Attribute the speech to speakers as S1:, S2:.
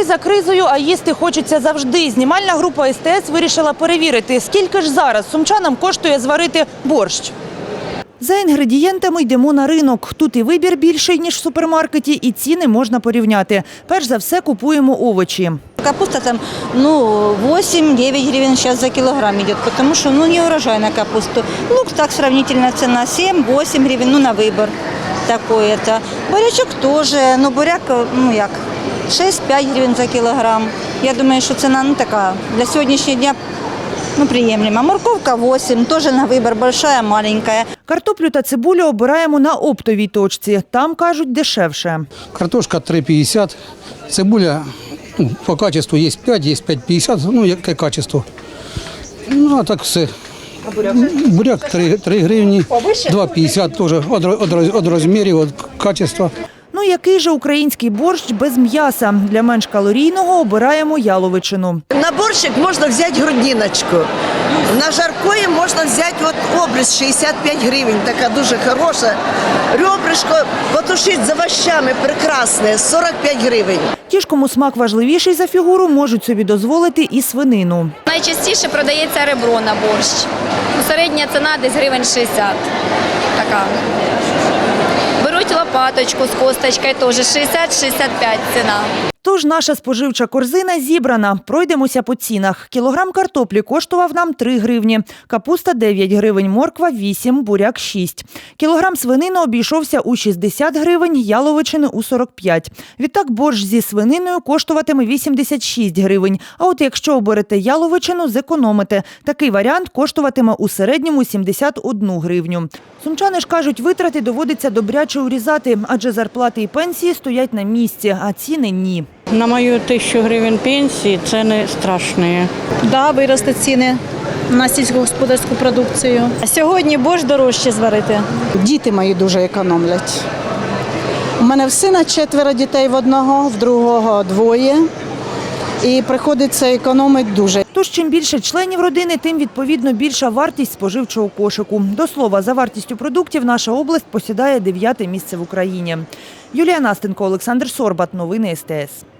S1: Криза кризою, а їсти хочеться завжди. Знімальна група СТС вирішила перевірити, скільки ж зараз сумчанам коштує зварити борщ. За інгредієнтами йдемо на ринок. Тут і вибір більший, ніж в супермаркеті, і ціни можна порівняти. Перш за все купуємо овочі.
S2: Капуста там, ну, 8-9 гривен сейчас за килограмм идет, потому что, ну, не урожай на капусту. Лук так сравнительно цена 7-8 гривен, ну, на выбор такой это. Бурячок тоже, ну, буряк, ну, як, 6-5 гривен за килограмм. Я думаю, что цена, ну, такая, для сегодняшнего дня, ну, приемлема. Морковка 8, тоже на выбор, большая, маленькая.
S1: Картоплю та цибулю обираємо на оптовій точці. Там, кажуть, дешевше.
S3: Картошка 3,50, цибуля ну, по качеству є 5, є 5,50, ну яке качество. Ну, а так все. Буряк 3, 3 гривні, 2,50 теж від, від, від розмірів, від качества.
S1: Ну, який же український борщ без м'яса? Для менш калорійного обираємо яловичину.
S4: На борщик можна взяти грудиночку. На жаркое можна взяти от обріз 65 гривень, така дуже хороша. Ребрышко потушить з овощами прекрасне, 45 гривень.
S1: Ті ж, кому смак важливіший за фігуру, можуть собі дозволити і свинину.
S5: Найчастіше продається ребро на борщ. Ну, Середня ціна десь гривень 60. Така. Лопаточку з косточкою теж 60-65 ціна.
S1: Тож наша споживча корзина зібрана. Пройдемося по цінах. Кілограм картоплі коштував нам 3 гривні, капуста 9 гривень, морква 8, буряк 6. Кілограм свинини обійшовся у 60 гривень, яловичини у 45. Відтак борщ зі свининою коштуватиме 86 гривень. А от якщо оберете яловичину, зекономите. Такий варіант коштуватиме у середньому 71 гривню. Сумчани ж кажуть, витрати доводиться добряче урізати, адже зарплати і пенсії стоять на місці, а ціни ні.
S6: На мою тисячу гривень пенсії це не страшне.
S7: Да, виросте ціни на сільськогосподарську продукцію. А сьогодні борщ дорожче зварити.
S8: Діти мої дуже економлять. У мене в сина четверо дітей в одного, в другого двоє. І приходиться економити дуже.
S1: Тож чим більше членів родини, тим відповідно більша вартість споживчого кошику. До слова, за вартістю продуктів наша область посідає дев'яте місце в Україні. Юлія Настенко, Олександр Сорбат. Новини СТС.